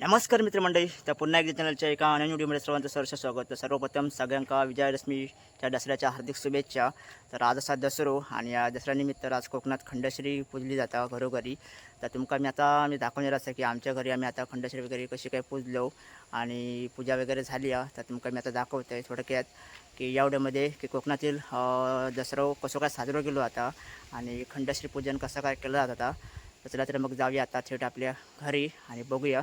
नमस्कार मित्रमंडळी तर पुन्हा एकदा चॅनलच्या एका नवीन व्हिडिओमध्ये सर्वांचं सर्व स्वागत. तर सर्वप्रथम सगळ्यांका विजयादशमीच्या दसऱ्याच्या हार्दिक शुभेच्छा. तर आज असा दसरो आणि या दसऱ्यानिमित्त आज कोकणात खंडश्री पूजली जाता घरोघरी. तर तुमका मी आता मी दाखवणार असं की आमच्या घरी आम्ही आता खंडश्री वगैरे कशी काय पूजलो आणि पूजा वगैरे झाली आहे. तर तुमका मी आता दाखवतो आहे थोडक्यात की यावड्यामध्ये की कोकणातील दसरो कसं काय साजरा केलो आता आणि खंडश्री पूजन कसं काय केलं जात आता तर चला तर मग जाऊया आता थेट आपल्या घरी आणि बघूया.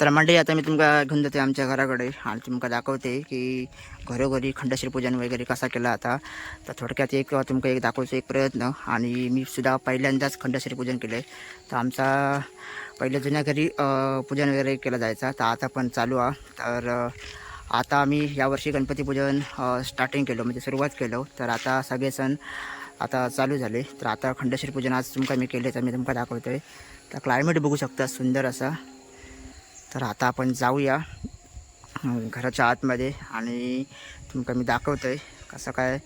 तर मंडळी आता मी तुमका घेऊन जाते आमच्या घराकडे. आणि तुमका दाखवते की घरोघरी खंडश्री पूजन वगैरे कसा केला आता. तर थोडक्यात एक तुमका एक दाखवतो एक प्रयत्न. आणि मी सुद्धा पहिल्यांदाच खंडश्री पूजन केलं आहे तर आमचा पहिल्या जुन्या घरी पूजन वगैरे केला जायचा. तर आता पण चालू आहे तर आता आम्ही यावर्षी गणपती पूजन स्टार्टिंग केलं म्हणजे सुरुवात केलं. तर आता सगळे सण आता चालू झाले. तर आता खंडश्री पूजन आज तुमका मी केले तर मी तुमका दाखवतो आहे तर क्लायमेट बघू शकता सुंदर असा. तर आता आपण जाऊया घराच्या आतमध्ये. आणि तुमका मी दाखवतो आहे कसं काय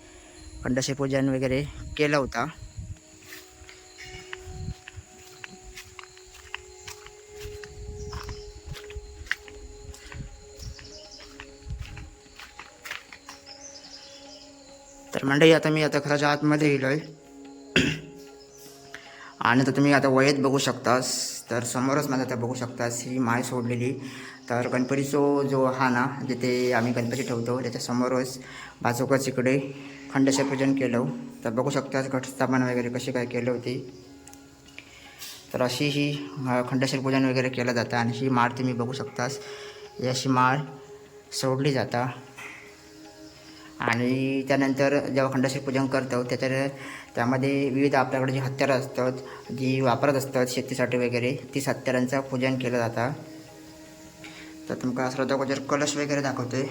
खंडसे पूजन वगैरे केलं होता. तर मंडळी आता मी आता घराच्या आतमध्ये गेलो आहे आणि तर तुम्ही आता वयत बघू शकतास. तर समोरच माझा आता बघू शकतास ही माय सोडलेली. तर गणपतीचो जो हा ना जिथे आम्ही गणपती ठेवतो त्याच्यासमोरच बाजूकच इकडे खंडशे पूजन केलं. तर बघू शकतास घटस्थापना वगैरे कशी काय केली होती. तर अशी ही अं, खंडेश्वर पूजन वगैरे केलं जातं. आणि ही माळ तुम्ही बघू शकतास. ही अशी माळ सोडली जाता. आणि त्यानंतर जेव्हा खंडेश्वर पूजन करतो त्याच्या त्यामध्ये विविध आपल्याकडे जी हत्यारं असतात जी वापरत असतात शेतीसाठी वगैरे तीच हत्यारांचं पूजन केलं जातं. तर तुमका श्रद्धा कलश वगैरे दाखवते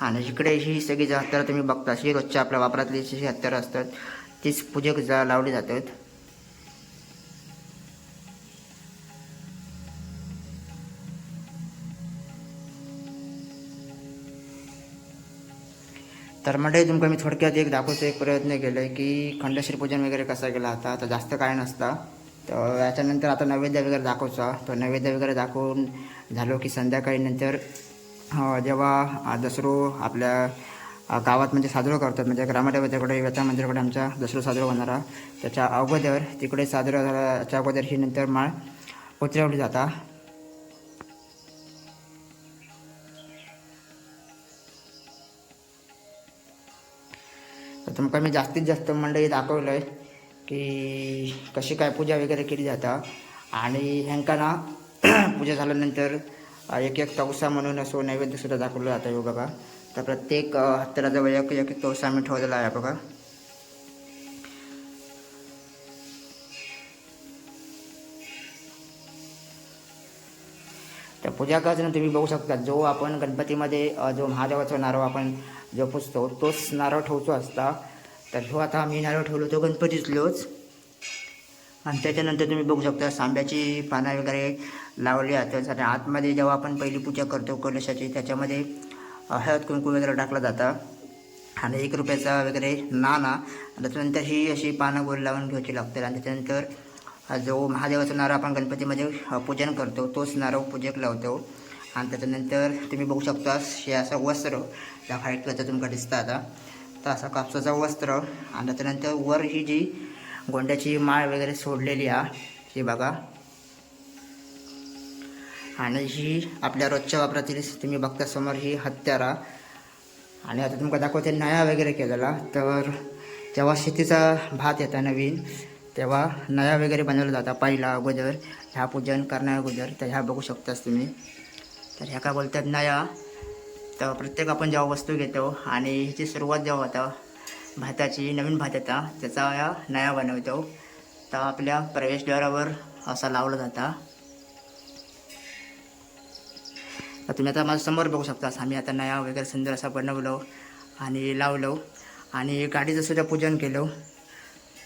आणि इकडे ही सगळी जी हत्यारं तुम्ही बघता अशी रोजच्या आपल्या वापरातली जी हत्यारं असतात तीच पूजेक जा लावली जातात. तर म्हणजे तुमका मी थोडक्यात एक दाखवतो एक प्रयत्न केला आहे की खंडश्री पूजन वगैरे कसा केला आता तर जास्त काय नसता. तर याच्यानंतर आता नैवेद्य वगैरे दाखवचा. तर नैवेद्य वगैरे दाखवून झालो की संध्याकाळी नंतर जेव्हा दसरो आपल्या गावात म्हणजे साजरं करतात म्हणजे ग्रामदेवतेकडे व्यथा मंदिराकडे आमचा दसरो साजरा होणारा. त्याच्या अगोदर तिकडे साजरा झाल्याच्या अगोदर ही नंतर माळ उतरवली जाता. तर तुमका मी जास्तीत जास्त मंडळी दाखवलं आहे की कशी काय पूजा वगैरे केली जाता. आणि ह्यांका ना पूजा झाल्यानंतर एक एक तवसा म्हणून असो नैवेद्यसुद्धा दाखवलं जातं हे बघा तर प्रत्येक अ, एक एक तवसा आम्ही ठेवलेला आहे बघा. तर पूजा करताना तुम्ही बघू शकता जो आपण गणपतीमध्ये जो महादेवाचा नारळ आपण जो तोच नारळ ठेवतो असता. तर ह्यो आता आम्ही नारळ ठेवलो तो गणपतीतलोच. आणि त्याच्यानंतर तुम्ही बघू शकता सांब्याची पानं वगैरे लावली जातात आणि आतमध्ये जेव्हा आपण पहिली पूजा करतो कलशाची त्याच्यामध्ये हळद कुंकू वगैरे टाकला जातं. आणि एक रुपयाचा वगैरे नाना त्याच्यानंतर ही अशी पानं गोल लावून घ्यायची लागतात. आणि त्याच्यानंतर हा जो महादेवाचा नारळ आपण गणपतीमध्ये पूजन करतो तोच नारळ पूजेक लावतो. आणि त्याच्यानंतर तुम्ही बघू शकता हे असं वस्त्र. त्या व्हाईट कलरचं तुमका दिसतं आता. तर असं कापसाचं वस्त्र आणि त्याच्यानंतर वर ही जी गोंड्याची माळ वगैरे सोडलेली आहे ही बघा. आणि ही आपल्या रोजच्या वापरातील तुम्ही बघता समोर ही हत्यारा. आणि आता तुमका दाखवते नया वगैरे केलेला. तर जेव्हा शेतीचा भात येता नवीन तेव्हा नया वगैरे बनवला जाता पहिला अगोदर ह्या पूजन करण्या अगोदर. तर ह्या बघू शकतास तुम्ही. तर ह्या का बोलतात नया तर प्रत्येक आपण जेव्हा वस्तू घेतो आणि ह्याची सुरुवात जेव्हा होता भाताची नवीन भात येता त्याचा या नया बनवतो. तर आपल्या प्रवेशद्वारावर असा लावला जाता. तर तुम्ही आता माझ्यासमोर बघू शकता आम्ही आता नया वगैरे सुंदर असा बनवलो आणि लावलो. आणि गाडीचं सुद्धा पूजन केलं.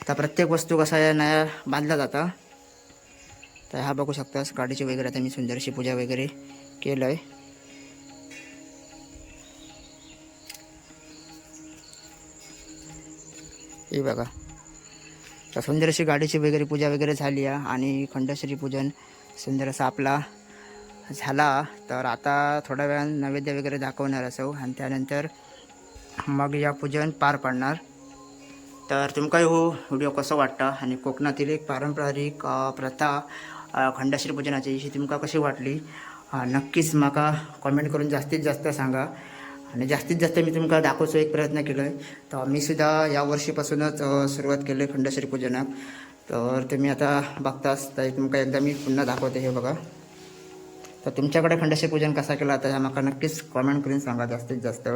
तर प्रत्येक वस्तू कसा या नया बांधला जाता? तर हा बघू शकतास गाडीची वगैरे आता मी सुंदरशी पूजा वगैरे केलं आहे हे बघा. तर सुंदर अशी गाडीची वगैरे पूजा वगैरे झाली आहे आणि खंडश्री पूजन सुंदर असा आपला झाला. तर आता थोड्या वेळा नैवेद्य वगैरे दाखवणार असो आणि त्यानंतर मग या पूजन पार पडणार. तर तुमकाही हो व्हिडिओ कसो वाटता आणि कोकणातील एक पारंपरिक प्रथा खंडश्री पूजनाची ही तुमका कशी वाटली? नक्कीच म्हाका कॉमेंट करून जास्तीत जास्त सांगा. आणि जास्तीत जास्त मी तुमकां दाखवचो एक प्रयत्न केलो आहे तर मी सुद्धा या वर्षीपासूनच सुरुवात केली आहे खंडश्री पूजनाक तर तुम्ही आता बघताच तर तुमकां एकदा मी पुन्हा दाखवते हे बघा. तर तुमच्याकडे खंडश्री पूजन कसा केला आता ह्या म्हाका नक्कीच कॉमेंट करून सांगा जास्तीत जास्त.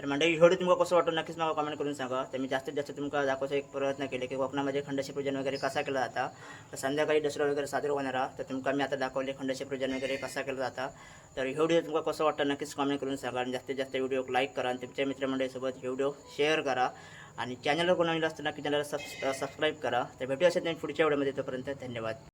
तर मंडळी व्हिडिओ तुमका कसं वाटतं नक्कीच मला कमेंट करून सांगा. तर मी जास्तीत जास्त तुमका दाखवायचा एक प्रयत्न केले की कोकणामध्ये खंडशी पूजन वगैरे कसा केला जाता. तर संध्याकाळी दसरा वगैरे साजरा होणार तर तुमका मी आता दाखवले खंडशी पूजन वगैरे कसा केला जाता. तर हे व्हिडिओ तुमका कसं वाटतं नक्कीच कमेंट करून सांगा आणि जास्तीत जास्त व्हिडिओ लाईक करा आणि तुमच्या मित्रमंडळीसोबत हे व्हिडिओ शेअर करा. आणि चॅनलवर कोणाला असतं नक्की चॅनलला सबस्क्राईब करा. तर भेटूया असेल पुढच्या व्हिडिओमध्ये तोपर्यंत धन्यवाद.